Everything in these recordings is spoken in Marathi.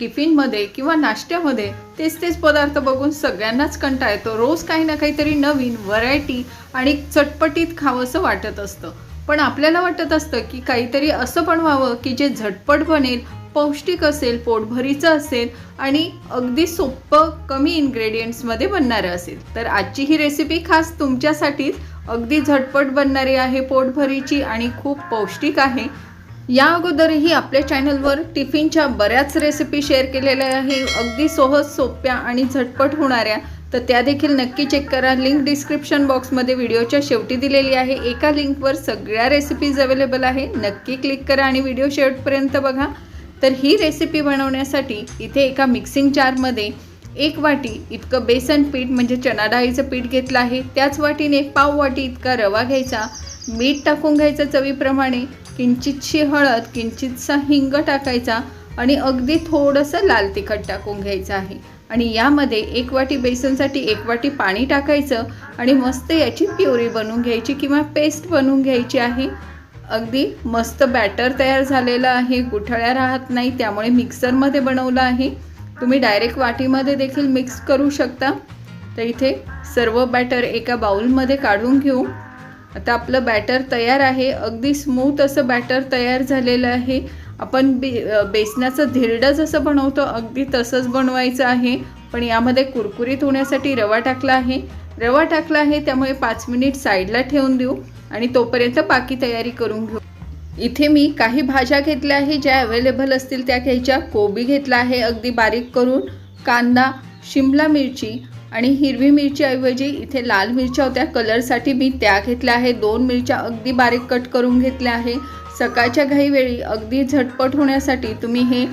टिफिनमध्ये किंवा नाश्त्यामध्ये तेच तेच पदार्थ बघून सगळ्यांनाच कंटा येतो. रोज काही ना काहीतरी नवीन व्हरायटी आणि चटपटीत खावंसं वाटत असतं. पण आपल्याला वाटत असतं की काहीतरी असं पण व्हावं की जे झटपट बनेल पौष्टिक असेल पोटभरीचं असेल आणि अगदी सोपं कमी इन्ग्रेडियंट्समध्ये बनणारं असेल. तर आजची ही रेसिपी खास तुमच्यासाठीच अगदी झटपट बनणारी आहे पोटभरीची आणि खूप पौष्टिक आहे. या अगोदरही आपल्या चॅनलवर टिफिनच्या बऱ्याच रेसिपी शेअर केलेल्या आहे. अगदी सहज सोप्या आणि झटपट होणाऱ्या. तर त्या देखील नक्की चेक करा. लिंक डिस्क्रिप्शन बॉक्समध्ये व्हिडिओच्या शेवटी दिलेली आहे. एका लिंकवर सगळ्या रेसिपीज अवेलेबल आहे. नक्की क्लिक करा आणि व्हिडिओ शेवटपर्यंत बघा. तर ही रेसिपी बनवण्यासाठी इथे एका मिक्सिंग जारमध्ये एक वाटी इतकं बेसन पीठ म्हणजे चणा डाळीचं पीठ घेतलं आहे. त्याच वाटीने पाव वाटी इतका रवा घ्यायचा. मीठ टाकून घ्यायचं चवीप्रमाणे. किंचितशी हळद किंचितसा हिंग टाकायचा आणि अगदी थोडंसं लाल तिखट टाकून घ्यायचं आहे. आणि यामध्ये एक वाटी बेसनसाठी एक वाटी पाणी टाकायचं आणि मस्त याची प्युरी बनवून घ्यायची किंवा पेस्ट बनवून घ्यायची आहे. अगदी मस्त बॅटर तयार झालेलं आहे. गुठळ्या राहत नाही त्यामुळे मिक्सरमध्ये बनवलं आहे. तुम्ही डायरेक्ट वाटीमध्ये देखील मिक्स करू शकता. तर इथे सर्व बॅटर एका बाउलमध्ये काढून घेऊ. आता आपलं बॅटर तयार आहे. अगदी स्मूथ असं बॅटर तयार झालेलं आहे. आपण बे बेसनाचं धिरडं जसं बनवतो. अगदी तसंच बनवायचं आहे. पण यामध्ये कुरकुरीत होण्यासाठी रवा टाकला आहे. रवा टाकला आहे त्यामुळे पाच मिनिट साईडला ठेवून देऊ आणि तोपर्यंत बाकी तयारी करून घेऊ. इथे मी काही भाज्या घेतल्या आहे ज्या अवेलेबल असतील त्या घ्यायच्या. कोबी घेतला आहे अगदी बारीक करून. कांदा शिमला मिरची आणि हिरवी मिरचीऐवजी इथे लाल मिरच्या होत्या. कलरसाठी मी त्या घेतल्या आहे. दोन मिरच्या अगदी बारीक कट करून घेतल्या आहे. सकाळच्या घाईवेळी अगदी झटपट होण्यासाठी तुम्ही हे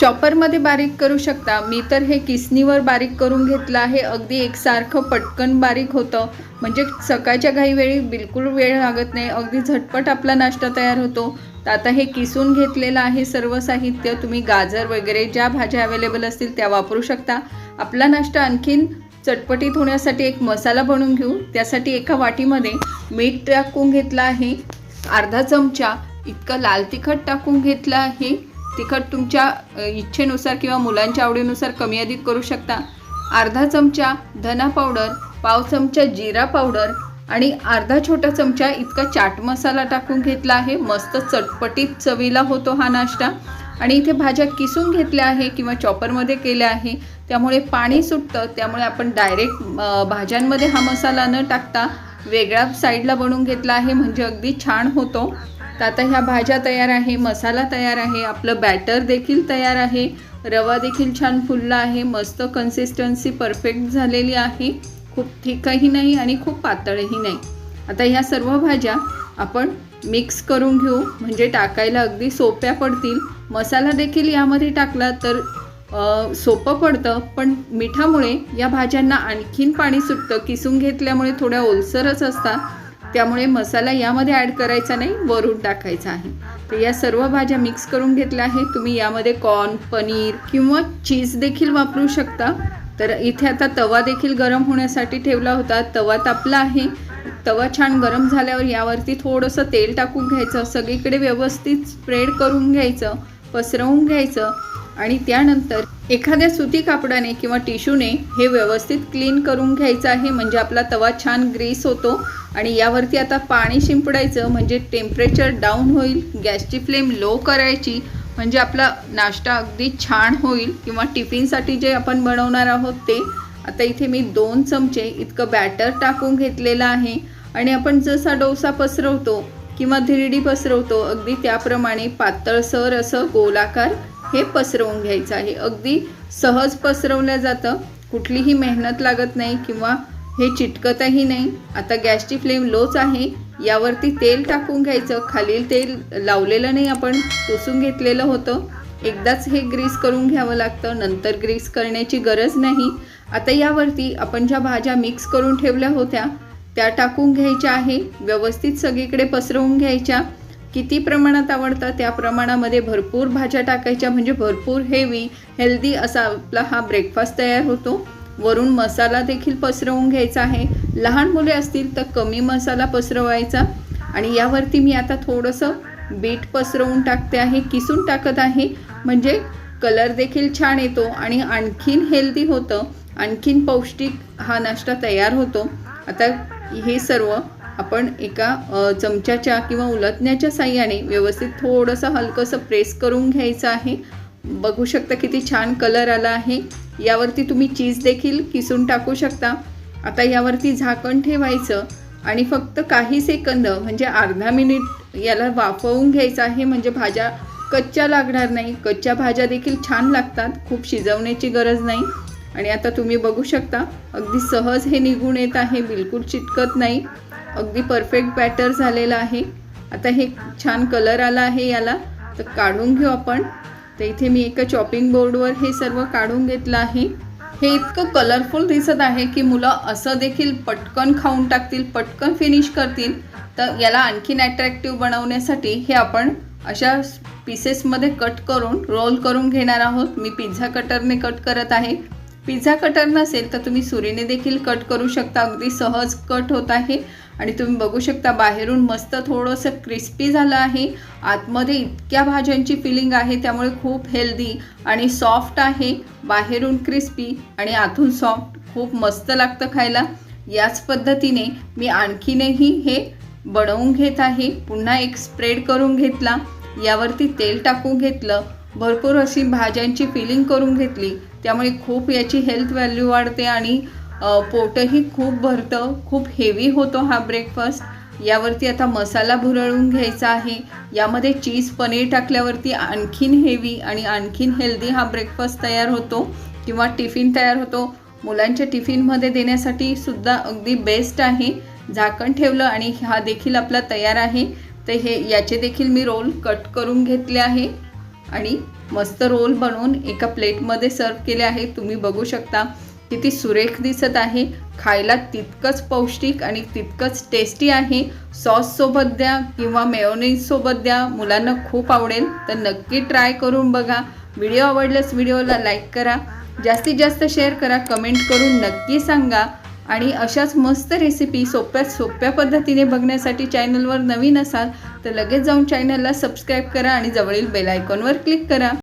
चॉपरमध्ये बारीक करू शकता. मी तर हे किसनीवर बारीक करून घेतलं आहे. अगदी एकसारखं पटकन बारीक होतं. म्हणजे सकाळच्या घाईवेळी बिलकुल वेळ लागत नाही. अगदी झटपट आपला नाश्ता तयार होतो. तर आता हे किसून घेतलेलं आहे सर्व साहित्य. तुम्ही गाजर वगैरे ज्या भाज्या अवेलेबल असतील त्या वापरू शकता. आपला नाश्ता आणखीन चटपटीत होण्यासाठी एक मसाला बनवून घेऊ. त्यासाठी एका वाटीमध्ये मीठ टाकून घेतलं आहे. अर्धा चमचा इतकं लाल तिखट टाकून घेतलं आहे. तिखट तुमच्या इच्छेनुसार किंवा मुलांच्या आवडीनुसार कमी अधिक करू शकता. अर्धा चमचा धना पावडर पाव चमचा जिरा पावडर आणि अर्धा छोटा चमचा इतका चाट मसाला टाकून घेतला आहे. मस्त चटपटीत चवीला होतो हा नाश्ता. आणि इथे भाज्या किसून घेतल्या आहे किंवा चॉपरमध्ये केल्या आहे. त्यामुळे पाणी सुटतं त्यामुळे आपण डायरेक्ट भाज्यांमध्ये हा मसाला न टाकता वेगळ्या साईडला बनवून घेतला आहे म्हणजे अगदी छान होतो. तर आता ह्या भाज्या तयार आहे मसाला तयार आहे आपलं बॅटर देखील तयार आहे रवा देखील छान फुलला आहे मस्त कन्सिस्टन्सी परफेक्ट झालेली आहे. खूप थिकही नाही आणि खूप पातळही नाही. आता ह्या सर्व भाज्या आपण मिक्स करून घेऊ म्हणजे टाकायला अगदी सोप्या पडतील. मसाला देखील यामध्ये टाकला तर सोपं पडतं पण मिठामुळे या भाज्यांना आणखीन पाणी सुटतं. किसून घेतल्यामुळे थोड्या ओलसरच असतात. त्यामुळे मसाला यामध्ये ॲड करायचा नाही वरून टाकायचा आहे. तर या सर्व भाज्या मिक्स करून घेतल्या आहे तुम्ही यामध्ये कॉर्न पनीर किंवा चीज देखील वापरू शकता. तर इथे आता तवा देखील गरम होण्यासाठी ठेवला होता. तवा तापला आहे. तवा छान गरम झाल्यावर यावरती थोडंसं तेल टाकून घ्यायचं. सगळीकडे व्यवस्थित स्प्रेड करून घ्यायचं. पसरवून घ्यायचं आणि त्यानंतर एखाद्या सुती कापडाने किंवा टिश्यूने हे व्यवस्थित क्लीन करून घ्यायचं आहे. म्हणजे आपला तवा छान ग्रीस होतो आणि यावरती आता पाणी शिंपडायचं. म्हणजे टेम्परेचर डाऊन होईल गॅसची फ्लेम लो करायची म्हणजे आपला नाश्ता अगदी छान होईल किंवा टिफिनसाठी जे आपण बनवणार आहोत ते. आता इथे मी दोन चमचे इतकं बॅटर टाकून घेतलेलं आहे. आणि आपण जसा डोसा पसरवतो किंवा धिरडी पसरवतो. अगदी त्याप्रमाणे पातळसर असं गोलाकार हे पसरवून घ्यायचं आहे. अगदी सहज पसरवलं जातं. कुठलीही मेहनत लागत नाही किंवा हे चिटकतही नाही. आता गॅसची फ्लेम लोच आहे. यावरती तेल टाकून घ्यायचं. खालील तेल लावलेलं नाही आपण पुसून घेतलेलं होतं. एकदाच हे ग्रीस करून घ्यावं लागतं. नंतर ग्रीस करण्याची गरज नाही. आता यावरती आपण ज्या भाज्या मिक्स करून ठेवल्या होत्या त्या टाकून घ्यायच्या आहे व्यवस्थित सगळीकडे पसरवून घ्यायच्या. किती प्रमाणात आवडतं त्या प्रमाणामध्ये भरपूर भाज्या टाकायच्या म्हणजे भरपूर हेवी हेल्दी असा आपला हा ब्रेकफास्ट तयार होतो. वरून मसाला देखील पसरवून घ्यायचा आहे. लहान मुले असतील तर कमी मसाला पसरवायचा. आणि यावरती मी आता थोडंसं बीट पसरवून टाकते आहे किसून टाकत आहे. म्हणजे कलर देखील छान येतो आणि आणखीन हेल्दी होतं. आणखीन पौष्टिक हा नाश्ता तयार होतो. आता हे सर्व आपण एका चमच्याच्या किंवा उलटण्याच्या साह्याने व्यवस्थित थोडंसं हलकंसं प्रेस करून घ्यायचं आहे. बघू शकता किती छान कलर आला आहे. यावरती तुम्ही चीज देखील किसून टाकू शकता. आता यावरती झाकण ठेवायचं आणि फक्त काही सेकंद म्हणजे अर्धा मिनिट याला वाफवून घ्यायचं आहे. म्हणजे भाज्या कच्च्या लागणार नाही. कच्च्या भाज्या देखील छान लागतात. खूप शिजवण्याची गरज नाही. आणि आता तुम्ही बघू शकता अगदी सहज हे निघून येत आहे बिलकुल चिटकत नाही. अगदी परफेक्ट बॅटर झालेलं आहे. आता हे छान कलर आला आहे याला. तर काढून घेऊ आपण. तर इथे मी एका चॉपिंग बोर्डवर हे सर्व काढून घेतलं आहे. हे इतकं कलरफुल दिसत आहे की मुलं असं देखील पटकन खाऊन टाकतील पटकन फिनिश करतील. तर याला आणखीन अट्रॅक्टिव्ह बनवण्यासाठी हे आपण अशा पीसेसमध्ये कट करून रोल करून घेणार आहोत. मी पिझ्झा कटरने कट करत आहे. पिझ्झा कटर नसेल तर तुम्ही सुरीने देखील कट करू शकता. अगदी सहज कट होत आहे. आणि तुम्ही बघू शकता बाहेरून मस्त थोडंसं क्रिस्पी झालं आहे. आतमध्ये इतक्या भाज्यांची फिलिंग आहे. त्यामुळे खूप हेल्दी आणि सॉफ्ट आहे. बाहेरून क्रिस्पी आणि आतून सॉफ्ट खूप मस्त लागतं खायला. याच पद्धतीने मी आणखीनही हे बनवून घेत आहे. पुन्हा एक स्प्रेड करून घेतला. यावरती तेल टाकून घेतलं. भरपूर अशी भाज्यांची फिलिंग करून घेतली. त्यामुळे खूप याची हेल्थ व्हॅल्यू वाढते आणि पोटही खूप भरतं खूप हेवी होतो हा ब्रेकफास्ट यावरती आता मसाला भुरळून घ्यायचा आहे. यामध्ये चीज पनीर टाकल्यावरती आणखीन हेवी आणि आणखीन हेल्दी हा ब्रेकफास्ट तयार होतो किंवा टिफिन तयार होतो. मुलांच्या टिफिनमध्ये देण्यासाठी सुद्धा अगदी बेस्ट आहे. झाकण ठेवलं आणि हा देखील आपला तयार आहे. तर हे याचे देखील मी रोल कट करून घेतले आहे. आणि मस्त रोल बनवून एका प्लेटमध्ये सर्व केले आहे. तुम्ही बघू शकता किती सुरेख दिसत आहे. खायला तितकंच पौष्टिक आणि तितकंच टेस्टी आहे. सॉससोबत द्या किंवा मेयोनीजसोबत द्या. मुलांना खूप आवडेल. तर नक्की ट्राय करून बघा. व्हिडिओ आवडल्यास व्हिडिओला लाईक करा. जास्तीत जास्त शेअर करा. कमेंट करून नक्की सांगा. आणि अशाच मस्त रेसिपी सोप्या सोप्या पद्धतीने बघण्यासाठी चॅनलवर नवीन असाल तर लगेच जाऊन चॅनलला सबस्क्राईब करा आणि जवळील बेल आयकॉनवर क्लिक करा.